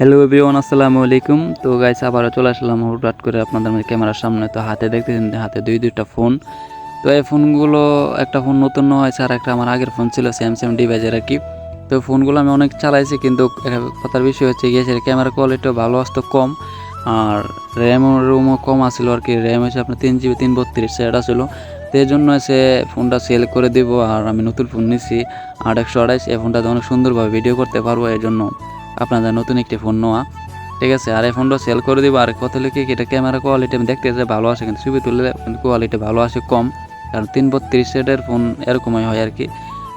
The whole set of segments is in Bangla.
হ্যালো এভরিওয়ান আসসালামু আলাইকুম। তো গাইস আবারও চলে আসলাম হঠাৎ করে আপনাদের মাঝে ক্যামেরার সামনে। তো হাতে দেখতেছেন হাতে দুই দুইটা ফোন তো এই ফোনগুলো একটা ফোন নতুন হয়েছে আর একটা আমার আগের ফোন ছিল স্যামসাং ডিভাইসের আর কি। তো ফোনগুলো আমি অনেক চালাইছি, কিন্তু কথার বিষয় হচ্ছে গিয়ে ক্যামেরা কোয়ালিটিও ভালো, আসতো কম। আর র্যাম রুমও কম আসছিল আর কি। র্যাম হচ্ছে আপনার তিন জিবি তিন বত্রিশ সেটা ছিল তো এই জন্য সে ফোনটা সেল করে দিব, আর আমি নতুন ফোন নিছি, আট একশো আড়াইশ এই ফোনটাতে অনেক সুন্দরভাবে ভিডিও করতে পারব, এই জন্য। আপনাদের নতুন একটি ফোন নেওয়া। ঠিক আছে? আর এই ফোনটা সেল করে দিব। আর কত লিখে এটা ক্যামেরা কোয়ালিটি আমি দেখতে যে ভালো আসে কিন্তু ছবি তুললে কোয়ালিটি ভালো আসে কম। কারণ তিন বত্রিশ সেটের ফোন এরকমই হয় আর কি।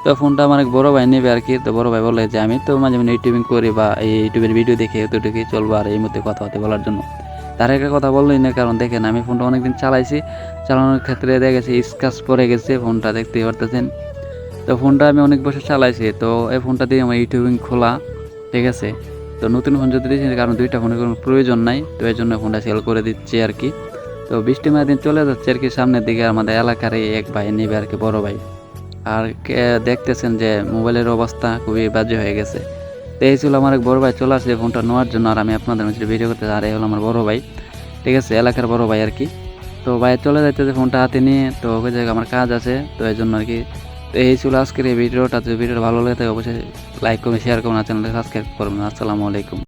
তো ফোনটা আমার এক বড় ভাই নেবে আর কি। তো বড় ভাই বলে যে, আমি তো মাঝে মাঝে ইউটিউবিং করি বা এই ইউটিউবের ভিডিও দেখে এতটুকুই চলবো আর এই মধ্যে কথা হতে বলার জন্য। তার একটা কথা বললোই না, কারণ দেখেন আমি ফোনটা অনেকদিন চালাইছি। চালানোর ক্ষেত্রে দেখা গেছে স্ক্রাচ পড়ে গেছে ফোনটা দেখতেই পারতেছেন। তো ফোনটা আমি অনেক বছর চালাইছি। তো এই ফোনটা দিয়ে আমার ইউটিউবিং খোলা। ঠিক আছে? তো নতুন ফোন যদি দিচ্ছি কারণ দুইটা ফোনের কোনো প্রয়োজন নাই, তো এই জন্য ফোনটা সেল করে দিচ্ছি আর কি। তো বৃষ্টি মায়ের দিন চলে যাচ্ছে আর কি সামনের দিকে, আমাদের এলাকার এক ভাই, নেবে আর কি বড় ভাই। আর কে- দেখতেছেন যে মোবাইলের অবস্থা খুবই বাজে হয়ে গেছে। তো এই ছিল আমার এক বড় ভাই, চলে আসছে ফোনটা নেওয়ার জন্য, আর আমি আপনাদের মাঝে ভিডিও করতে আর এই হলো আমার বড় ভাই। ঠিক আছে, এলাকার বড় ভাই আর কি। তো ভাই চলে যাইতেছে ফোনটা হাতে নিয়ে, তো ওই জায়গায় আমার কাজ আছে, তো এই জন্য আর কি এই ছিল আজকের এই ভিডিওটা। যদি ভিডিওটা ভালো লাগে তাই অবশ্যই লাইক করবেন শেয়ার করবেন, আর চ্যানেলটা সাবস্ক্রাইব করবেন। আসসালামু আলাইকুম।